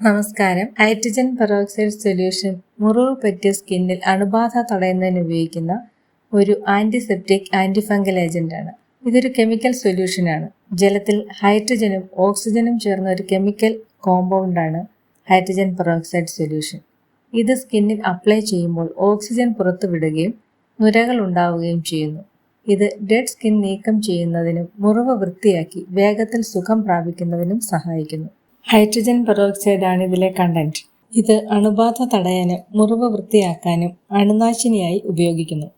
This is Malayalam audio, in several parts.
നമസ്കാരം. ഹൈഡ്രജൻ പെറോക്സൈഡ് സൊല്യൂഷൻ മുറിവ് പറ്റിയ സ്കിന്നിൽ അണുബാധ തടയുന്നതിന് ഉപയോഗിക്കുന്ന ഒരു ആന്റിസെപ്റ്റിക് ആന്റിഫംഗൽ ഏജന്റാണ്. ഇതൊരു കെമിക്കൽ സൊല്യൂഷനാണ്. ജലത്തിൽ ഹൈഡ്രജനും ഓക്സിജനും ചേർന്ന ഒരു കെമിക്കൽ കോമ്പൗണ്ടാണ് ഹൈഡ്രജൻ പെറോക്സൈഡ് സൊല്യൂഷൻ. ഇത് സ്കിന്നിൽ അപ്ലൈ ചെയ്യുമ്പോൾ ഓക്സിജൻ പുറത്തുവിടുകയും നുരകൾ ഉണ്ടാവുകയും ചെയ്യുന്നു. ഇത് ഡെഡ് സ്കിൻ നീക്കം ചെയ്യുന്നതിനും മുറിവ് വൃത്തിയാക്കി വേഗത്തിൽ സുഖം പ്രാപിക്കുന്നതിനും സഹായിക്കുന്നു. ഹൈഡ്രജൻ പെറോക്സൈഡാണ് ഇതിലെ കണ്ടന്റ് ഇത് അണുബാധ തടയാനും മുറിവ് വൃത്തിയാക്കാനും അണുനാശിനിയായി ഉപയോഗിക്കുന്നു.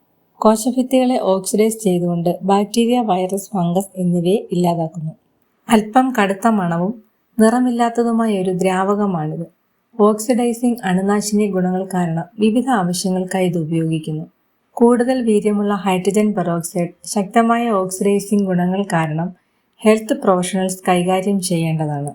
കോശഭിത്തികളെ ഓക്സിഡൈസ് ചെയ്തുകൊണ്ട് ബാക്ടീരിയ വൈറസ് ഫംഗസ് എന്നിവയെ ഇല്ലാതാക്കുന്നു. അല്പം കടുത്ത മണവും നിറമില്ലാത്തതുമായ ഒരു ദ്രാവകമാണിത്. ഓക്സിഡൈസിംഗ് അണുനാശിനി ഗുണങ്ങൾ കാരണം വിവിധ ആവശ്യങ്ങൾക്കായി ഇത് ഉപയോഗിക്കുന്നു. കൂടുതൽ വീര്യമുള്ള ഹൈഡ്രജൻ പെറോക്സൈഡ് ശക്തമായ ഓക്സിഡൈസിംഗ് ഗുണങ്ങൾ കാരണം ഹെൽത്ത് പ്രൊഫഷണൽസ് കൈകാര്യം ചെയ്യേണ്ടതാണ്.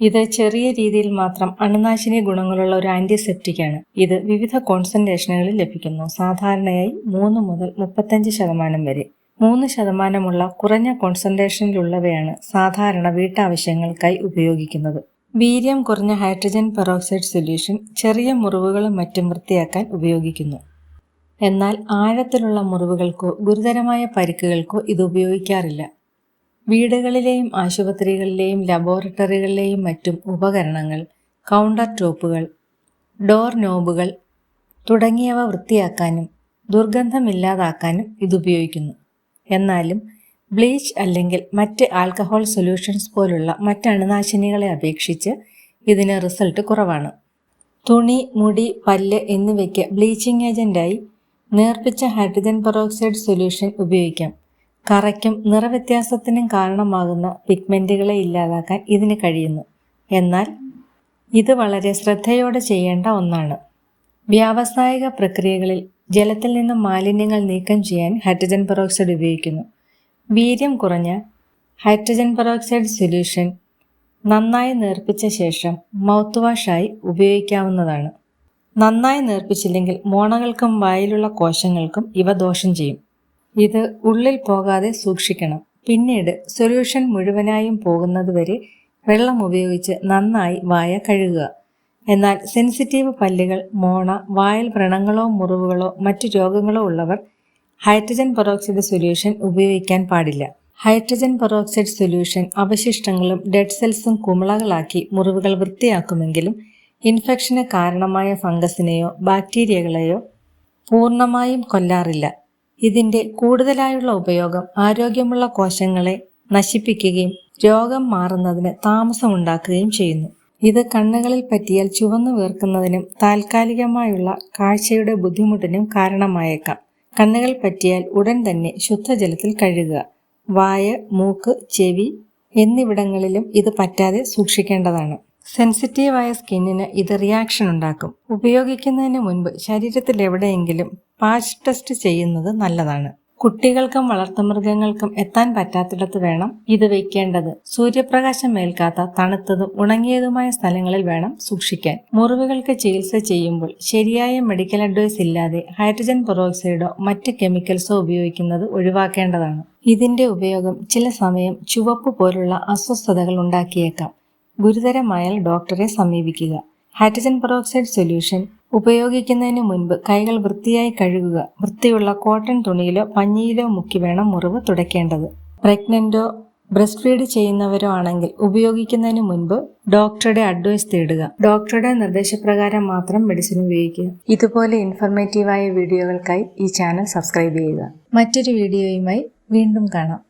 ഇത് ചെറിയ രീതിയിൽ മാത്രം അണുനാശിനി ഗുണങ്ങളുള്ള ഒരു ആന്റിസെപ്റ്റിക് ആണ്. ഇത് വിവിധ കോൺസെൻട്രേഷനുകളിൽ ലഭിക്കുന്നു. സാധാരണയായി മൂന്ന് മുതൽ മുപ്പത്തഞ്ച് ശതമാനം വരെ. മൂന്ന് ശതമാനമുള്ള കുറഞ്ഞ കോൺസെൻട്രേഷനിലുള്ളവയാണ് സാധാരണ വീട്ടാവശ്യങ്ങൾക്കായി ഉപയോഗിക്കുന്നത്. വീര്യം കുറഞ്ഞ ഹൈഡ്രജൻ പെറോക്സൈഡ് സൊല്യൂഷൻ ചെറിയ മുറിവുകളും മറ്റും വൃത്തിയാക്കാൻ ഉപയോഗിക്കുന്നു. എന്നാൽ ആഴത്തിലുള്ള മുറിവുകൾക്കോ ഗുരുതരമായ പരിക്കുകൾക്കോ ഇത് ഉപയോഗിക്കാറില്ല. വീടുകളിലെയും ആശുപത്രികളിലെയും ലബോറട്ടറികളിലെയും മറ്റും ഉപകരണങ്ങൾ കൗണ്ടർ ടോപ്പുകൾ ഡോർ നോബുകൾ തുടങ്ങിയവ വൃത്തിയാക്കാനും ദുർഗന്ധമില്ലാതാക്കാനും ഇതുപയോഗിക്കുന്നു എന്നാലും ബ്ലീച്ച് അല്ലെങ്കിൽ മറ്റ് ആൽക്കഹോൾ സൊല്യൂഷൻസ് പോലുള്ള മറ്റ് അണുനാശിനികളെ അപേക്ഷിച്ച് ഇതിന് റിസൾട്ട് കുറവാണ്. തുണി മുടി പല്ല് എന്നിവയ്ക്ക് ബ്ലീച്ചിങ് ഏജന്റായി നേർപ്പിച്ച ഹൈഡ്രജൻ പെറോക്സൈഡ് സൊല്യൂഷൻ ഉപയോഗിക്കാം. കറയ്ക്കും നിറവ്യത്യാസത്തിനും കാരണമാകുന്ന പിഗ്മെന്റുകളെ ഇല്ലാതാക്കാൻ ഇതിന് കഴിയുന്നു. എന്നാൽ ഇത് വളരെ ശ്രദ്ധയോടെ ചെയ്യേണ്ട ഒന്നാണ്. വ്യാവസായിക പ്രക്രിയകളിൽ ജലത്തിൽ നിന്നും മാലിന്യങ്ങൾ നീക്കം ചെയ്യാൻ ഹൈഡ്രജൻ പെറോക്സൈഡ് ഉപയോഗിക്കുന്നു. വീര്യം കുറഞ്ഞ ഹൈഡ്രജൻ പെറോക്സൈഡ് സൊല്യൂഷൻ നന്നായി നേർപ്പിച്ച ശേഷം മൗത്ത് വാഷായി ഉപയോഗിക്കാവുന്നതാണ്. നന്നായി നേർപ്പിച്ചില്ലെങ്കിൽ മോണകൾക്കും വായിലുള്ള കോശങ്ങൾക്കും ഇവ ദോഷം ചെയ്യും. ഇത് ഉള്ളിൽ പോകാതെ സൂക്ഷിക്കണം. പിന്നീട് സൊല്യൂഷൻ മുഴുവനായും പോകുന്നതുവരെ വെള്ളം ഉപയോഗിച്ച് നന്നായി വായ കഴുകുക. എന്നാൽ സെൻസിറ്റീവ് പല്ലുകൾ മോണ വായൽ വ്രണങ്ങളോ മുറിവുകളോ മറ്റു രോഗങ്ങളോ ഉള്ളവർ ഹൈഡ്രജൻ പെറോക്സൈഡ് സൊല്യൂഷൻ ഉപയോഗിക്കാൻ പാടില്ല. ഹൈഡ്രജൻ പെറോക്സൈഡ് സൊല്യൂഷൻ അവശിഷ്ടങ്ങളും ഡെഡ് സെൽസും കുമിളകളാക്കി മുറിവുകൾ വൃത്തിയാക്കുമെങ്കിലും ഇൻഫെക്ഷന് കാരണമായ ഫംഗസിനെയോ ബാക്ടീരിയകളെയോ പൂർണമായും കൊല്ലാറില്ല. ഇതിന്റെ കൂടുതലായുള്ള ഉപയോഗം ആരോഗ്യമുള്ള കോശങ്ങളെ നശിപ്പിക്കുകയും രോഗം മാറുന്നതിന് താമസമുണ്ടാക്കുകയും ചെയ്യുന്നു. ഇത് കണ്ണുകളിൽ പറ്റിയാൽ ചുവന്നു വീർക്കുന്നതിനും താൽക്കാലികമായുള്ള കാഴ്ചയുടെ ബുദ്ധിമുട്ടിനും കാരണമായേക്കാം. കണ്ണുകൾ പറ്റിയാൽ ഉടൻ തന്നെ ശുദ്ധജലത്തിൽ കഴുകുക. വായ മൂക്ക് ചെവി എന്നിവിടങ്ങളിലും ഇത് പറ്റാതെ സൂക്ഷിക്കേണ്ടതാണ്. സെൻസിറ്റീവായ സ്കിന്നിന് ഇത് റിയാക്ഷൻ ഉണ്ടാക്കും. ഉപയോഗിക്കുന്നതിന് മുൻപ് ശരീരത്തിൽ എവിടെയെങ്കിലും പാച്ച് ടെസ്റ്റ് ചെയ്യുന്നത് നല്ലതാണ്. കുട്ടികൾക്കും വളർത്തുമൃഗങ്ങൾക്കും എത്താൻ പറ്റാത്തിടത്ത് വേണം ഇത് വയ്ക്കേണ്ടത് സൂര്യപ്രകാശം ഏൽക്കാത്ത തണുത്തതും ഉണങ്ങിയതുമായ സ്ഥലങ്ങളിൽ വേണം സൂക്ഷിക്കാൻ. മുറിവുകൾക്ക് ചികിത്സ ചെയ്യുമ്പോൾ ശരിയായ മെഡിക്കൽ അഡ്വൈസ് ഇല്ലാതെ ഹൈഡ്രജൻ പെറോക്സൈഡോ മറ്റ് കെമിക്കൽസോ ഉപയോഗിക്കുന്നത് ഒഴിവാക്കേണ്ടതാണ്. ഇതിന്റെ ഉപയോഗം ചില സമയം ചുവപ്പ് പോലുള്ള അസ്വസ്ഥതകൾ ഉണ്ടാക്കിയേക്കാം. ഗുരുതരമായാൽ ഡോക്ടറെ സമീപിക്കുക. ഹൈഡ്രജൻ പെറോക്സൈഡ് സൊല്യൂഷൻ ഉപയോഗിക്കുന്നതിന് മുൻപ് കൈകൾ വൃത്തിയായി കഴുകുക. വൃത്തിയുള്ള കോട്ടൺ തുണിയിലോ പഞ്ഞിയിലോ മുക്കി വേണം മുറിവ് തുടയ്ക്കേണ്ടത്. പ്രഗ്നന്റോ ബ്രസ്റ്റ് ഫീഡ് ചെയ്യുന്നവരോ ആണെങ്കിൽ ഉപയോഗിക്കുന്നതിന് മുൻപ് ഡോക്ടറുടെ അഡ്വൈസ് തേടുക. ഡോക്ടറുടെ നിർദ്ദേശപ്രകാരം മാത്രം മെഡിസിൻ ഉപയോഗിക്കുക. ഇതുപോലെ ഇൻഫർമേറ്റീവായ വീഡിയോകൾക്കായി ഈ ചാനൽ സബ്സ്ക്രൈബ് ചെയ്യുക. മറ്റൊരു വീഡിയോയുമായി വീണ്ടും കാണാം.